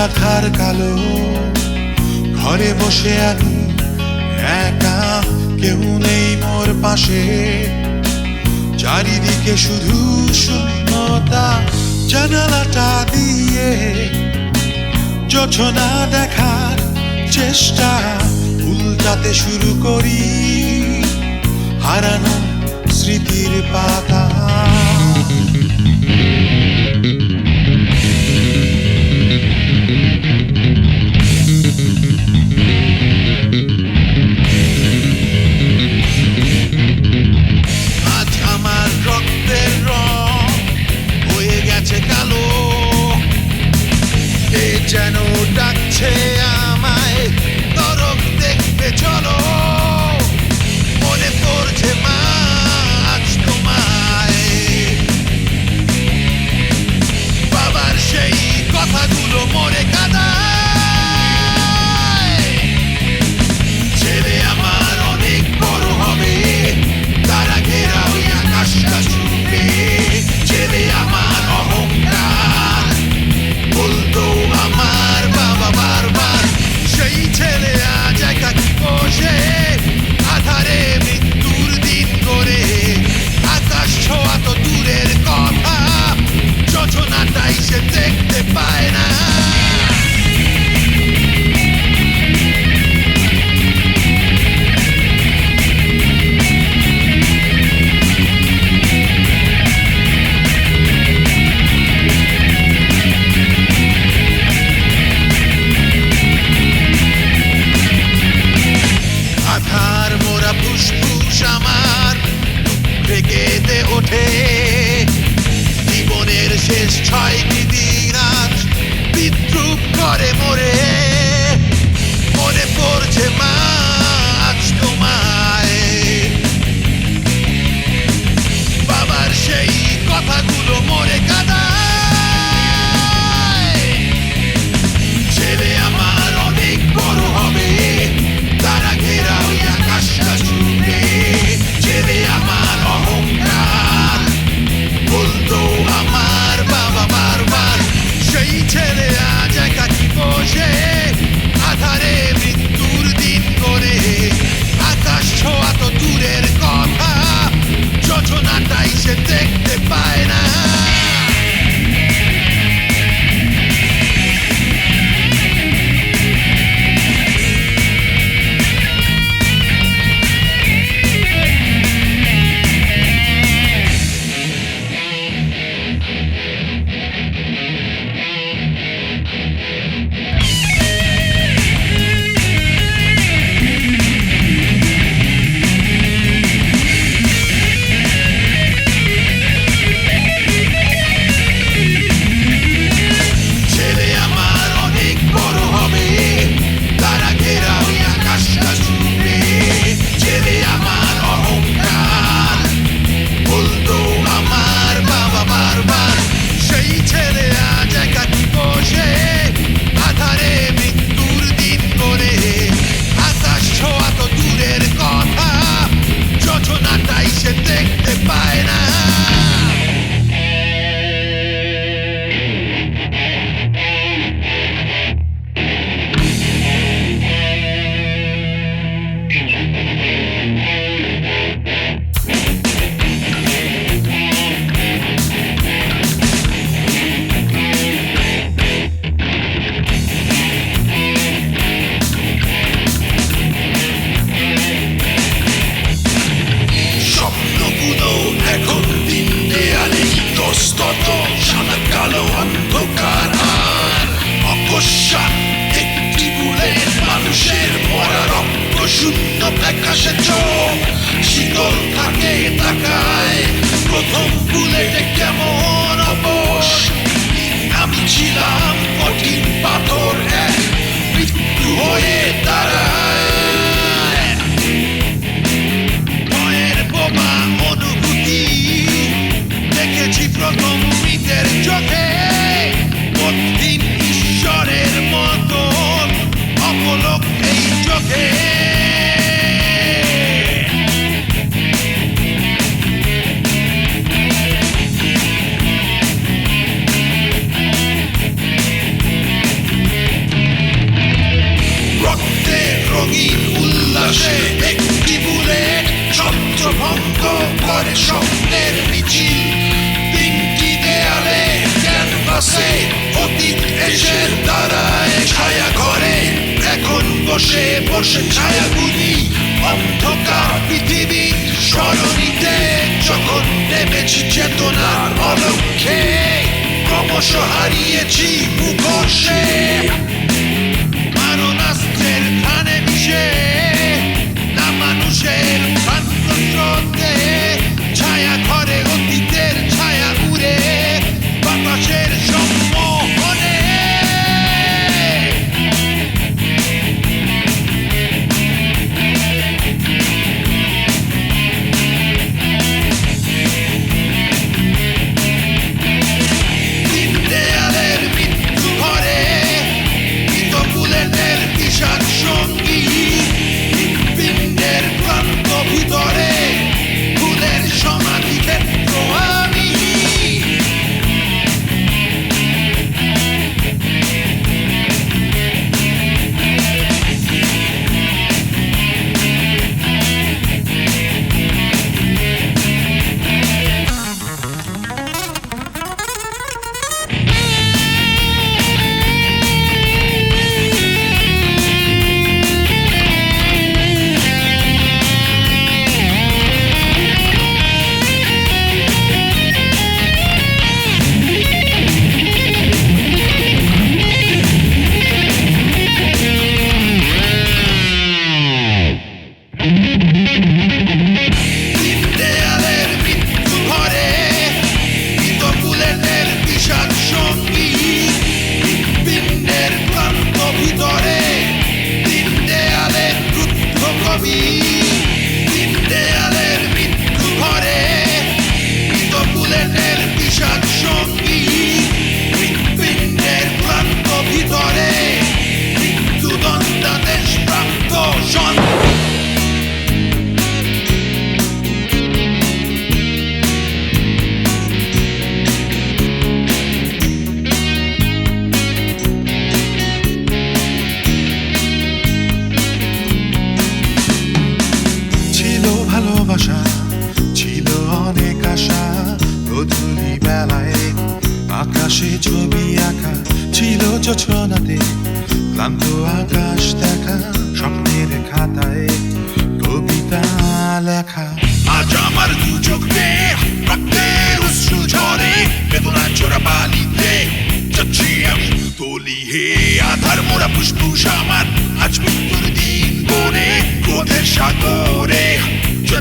রাখার কালো ঘরে বসে আমি একা, কেউ নেই মোর পাশে। চারিদিকে শুধু শূন্যতা, জানালাটা দিয়ে যোছনা দেখার চেষ্টা, উল্টাতে শুরু করি হারানো স্মৃতির পাতা। শূন্য প্রকাশে চোখ শীতল থাকে তাকায়, প্রথম বুলেটে কেমন অবশ? আমি ছিলাম কঠিন পাথর এক, মৃত্যু হয়ে দাঁড়ায়। আসে। একটি করে স্বপ্নের মিছিল। তিনটি দেয়ালে ক্যানভাসে অতীত এসে দ্বারায় ছায়া ঘরে। এখন বসে বসে ছায়াগুলি অন্ধকার পৃথিবীর স্মরণীতে। যখন নেমেছি চেতনার অলক্ষে, ক্রমশ হারিয়েছি মুখোশে। মারণাস্ত্রের খানে মিশে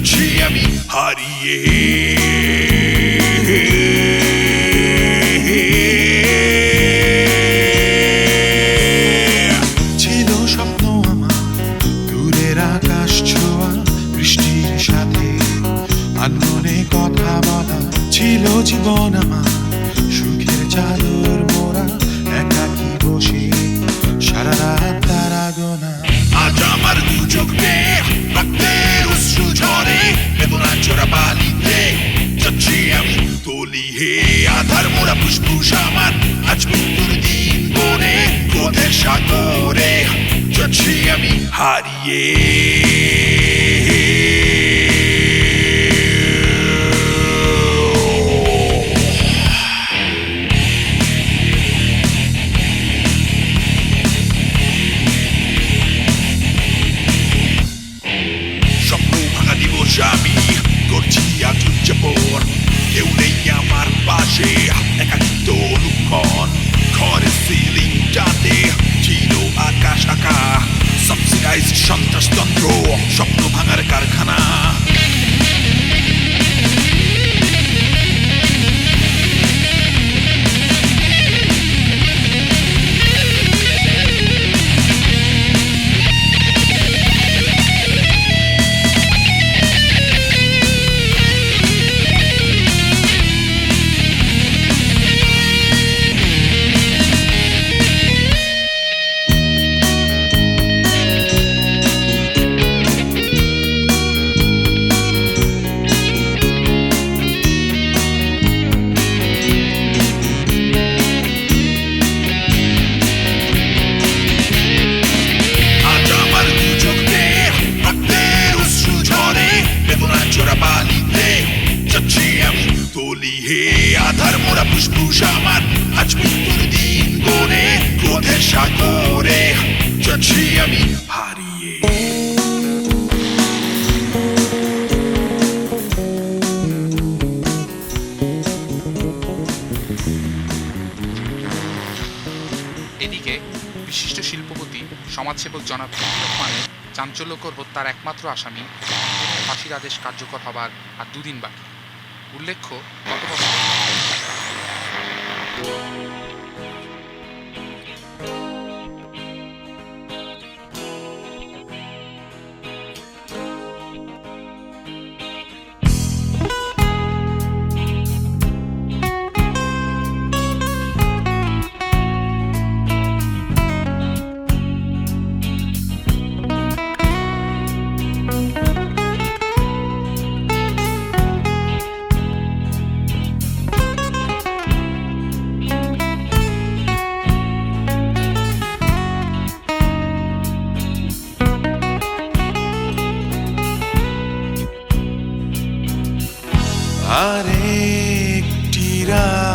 tinha me. মিডিয়া ধর্মরা পুষ্পুষ আমার। আজ মৃত্যুর দিন বনে কোদের সাগরে। চলছি আমি হারিয়ে। এদিকে বিশিষ্ট শিল্পপতি, সমাজসেবক জনাব রহমানের চাঞ্চল্যকর হত্যার একমাত্র আসামি ফাঁসির আদেশ কার্যকর হবার আর দুদিন বাকি। উল্লেখ্য, গত বছর আরেকটি রাত।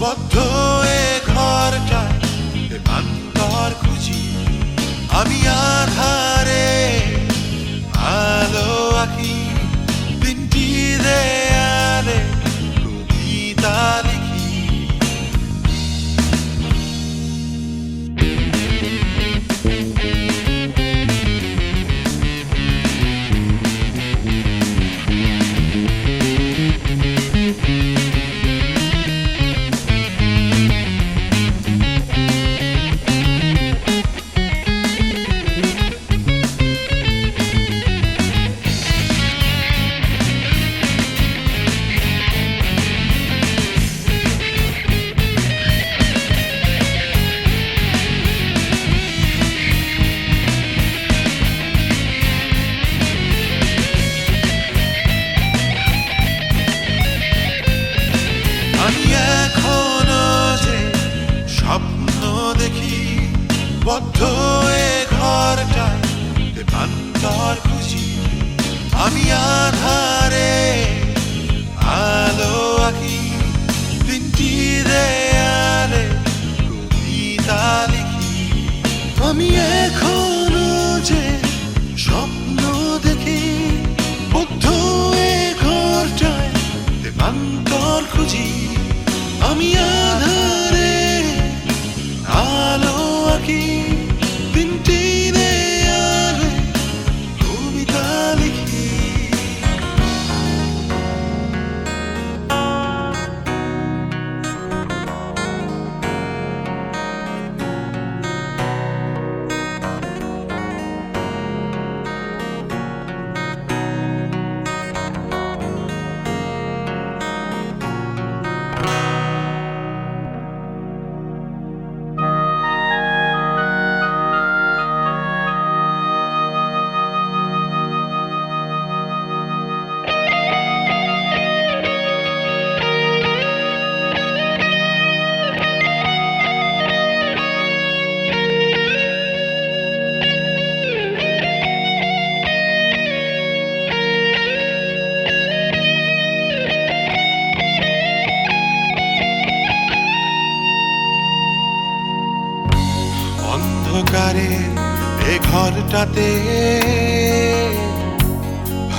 বদ্ধ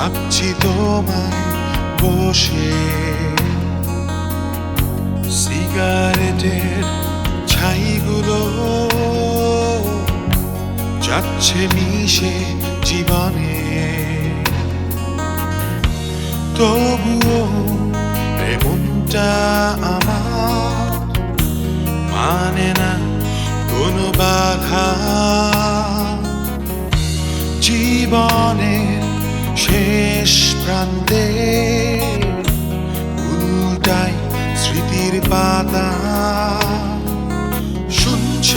ভাবছি তোমায় বসে। সিগারেটের ছাইগুলো যাচ্ছে মিশে জীবনে। তবুও এমনটা আমার মানে না কোনো বাধা। জীবনের শেষ প্রান্তে উল্টাই স্মৃতির পাতা। শুনছ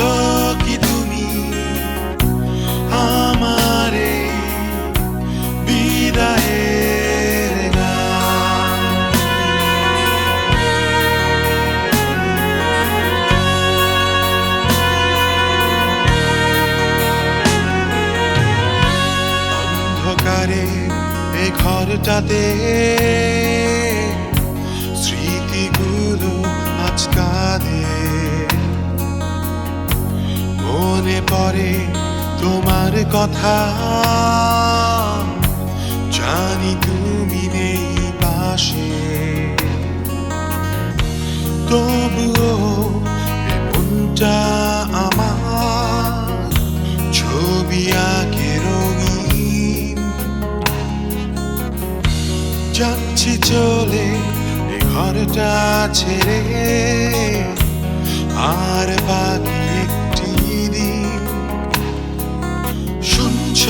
ঘরটাতে স্মৃতিগুলো আজ কাঁদে। মনে পড়ে তোমার কথা। জানি তুমি নেই পাশে। তবুও যাচ্ছি চলে এ ঘরটা ছেড়ে আর বাকি একটি দিন। শুনছ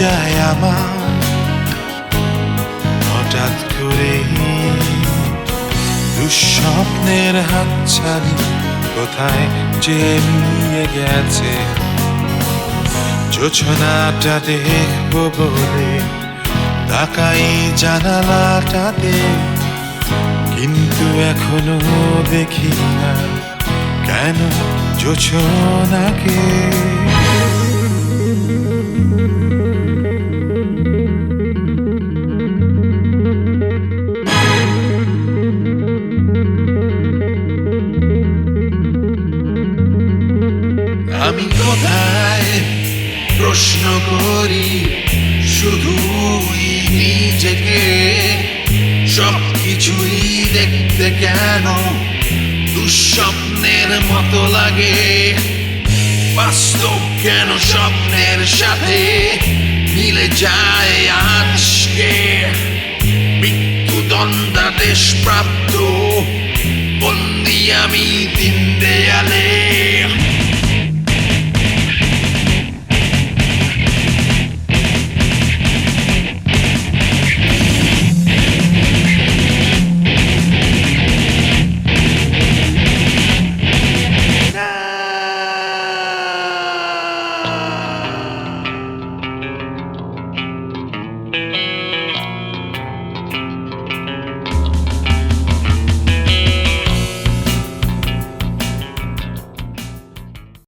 যায় হঠাৎ করে দুঃস্বপ্নের হাতছানি কোথায় যে নিয়ে গেছে? যোছনাটা দেখব বলে তাকাই জানালাটাতে। কিন্তু এখনও দেখি না কেন যোছনাকে। প্রশ্ন করি, শুধুই নিজেকে। সব কিছুই দেখতে কেন দুঃস্বপ্নের মতো লাগে? বাস্তব কেন স্বপ্নের সাথে মিলে যায় আজকে? মৃত্যুদণ্ডাদেশ প্রাপ্ত বন্দি আমি দিন দেয়ালে।